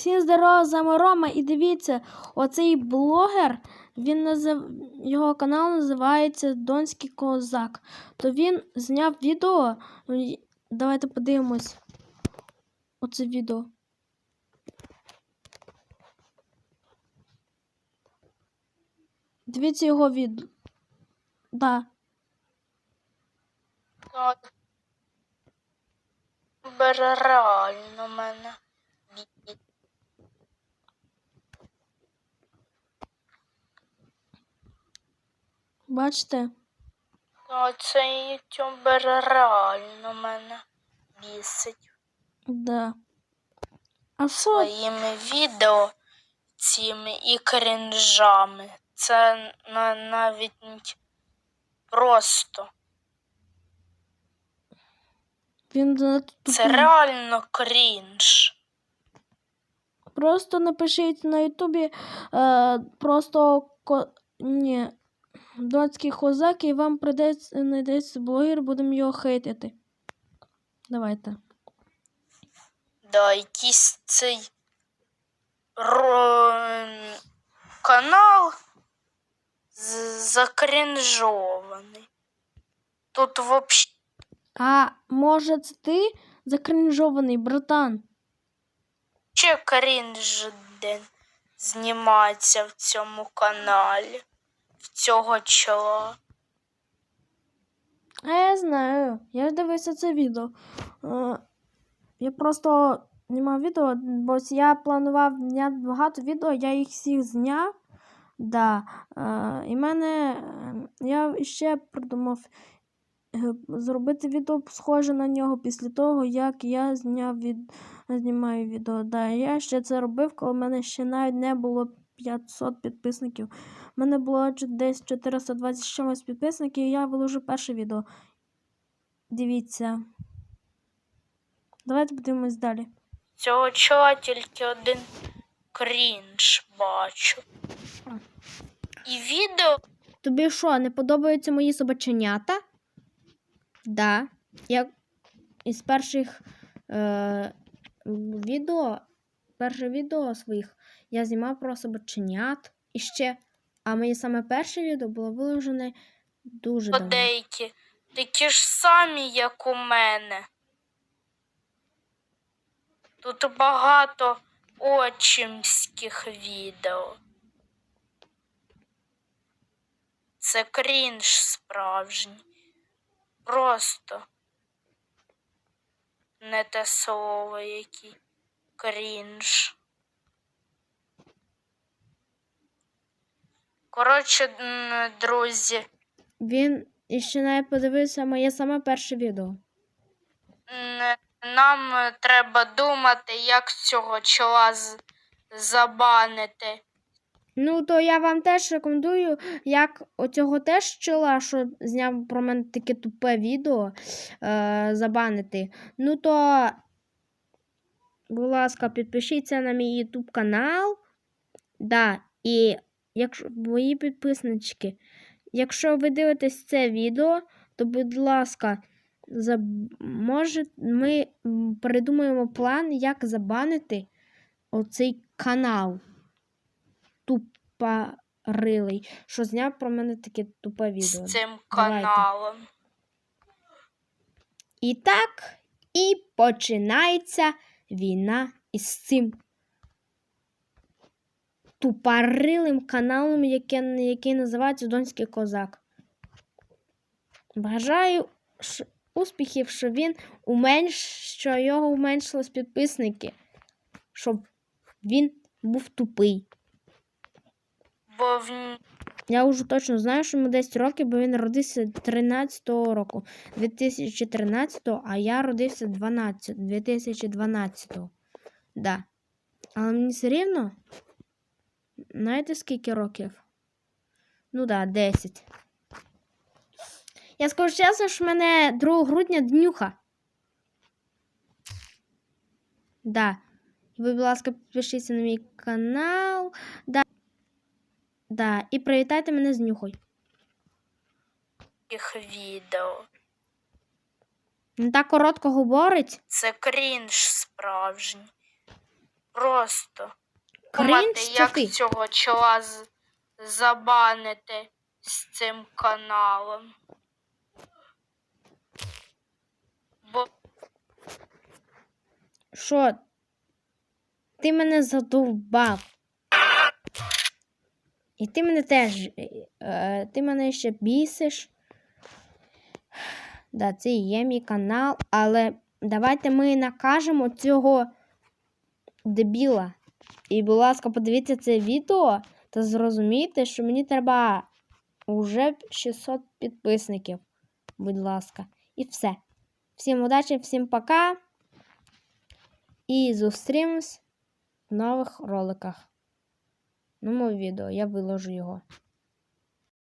Всім здорово, з вами Рома. І дивіться, оцей блогер, він назив... його канал називається Донський Козак. То він зняв відео. ну, Давайте подивимось. Оце відео. Дивіться його відео. Да. От. Бере реально мене. Бачите? Оцей ютубер реально мене бісить Да. А що? своїми відео цими і крінжами. Це на, навіть просто. Він Це реально крінж. Просто напишіть на Ютубі е, просто ко... Ні. Донський козак, і вам прийдеться знайдеться блогер, будемо його хейтити. Давайте. Да, якийсь цей ро... канал закрінжований. Тут вообще А може це ти закринжований, братан? крінж день знімається в цьому каналі. Цього чола. А я знаю. Я ж дивився це відео. Е, я просто знімав відео, бо я планував зняти багато відео, я їх всіх зняв. Да. Е, і мене е, я ще придумав е, зробити відео схоже на нього після того, як я зняв від... знімаю відео. Да, я ще це робив, коли в мене ще навіть не було 500 підписників. У мене було десь 420 чимось підписників, і я виложу перше відео. Дивіться. Давайте подивимось далі. Цього чола тільки один крінж бачу. І відео Тобі що, не подобаються мої собаченята? Да. Я із перших е, відео, перше відео своїх я знімав про собаченят. І ще, а моє саме перше відео було виложене дуже давно. деякі такі ж самі, як у мене. Тут багато очимських відео. Це крінж справжній. Просто не те слово, який крінж. Коротше, друзі, Він іще не подивився моє саме перше відео. Нам треба думати, як цього чола забанити. Ну, то я вам теж рекомендую, як оцього теж чола, що зняв про мене таке тупе відео е, забанити. Ну то, будь ласка, підпишіться на мій YouTube канал. Да, і якщо мої підписнички, якщо ви дивитесь це відео, то, будь ласка, заб... може, ми придумаємо план, як забанити оцей канал тупорилий, що зняв про мене таке тупе відео. з цим Давайте. каналом. І так, і починається війна із цим тупорилим каналом, яке, який називається Донський Козак. Бажаю успіхів, що він уменш... що його уменшились підписники, щоб він був тупий. Я вже точно знаю, що йому 10 років, бо він родився 13-го року, 2013-го, а я родився 12, 2012-го. Да. Але мені все рівно. Знаєте, скільки років? Ну да, 10. Я скажу чесно, що в мене 2 грудня днюха. Да. Ви, будь ласка, підпишіться на мій канал. Да. Да, і привітайте мене з нюхой. їх відео. Він так коротко говорить. Це крінж справжній. Просто. Думати, як ти. цього чола з... забанити з цим каналом. Бо Що? Ти мене задовбав. І ти мене теж. Е, ти мене ще бісиш. Да, це і є мій канал, але давайте ми накажемо цього дебіла. І, будь ласка, подивіться це відео та зрозумійте, що мені треба уже 600 підписників. Будь ласка. І все. Всім удачі, всім пока. І зустрінемось в нових роликах. Новому відео, я виложу його.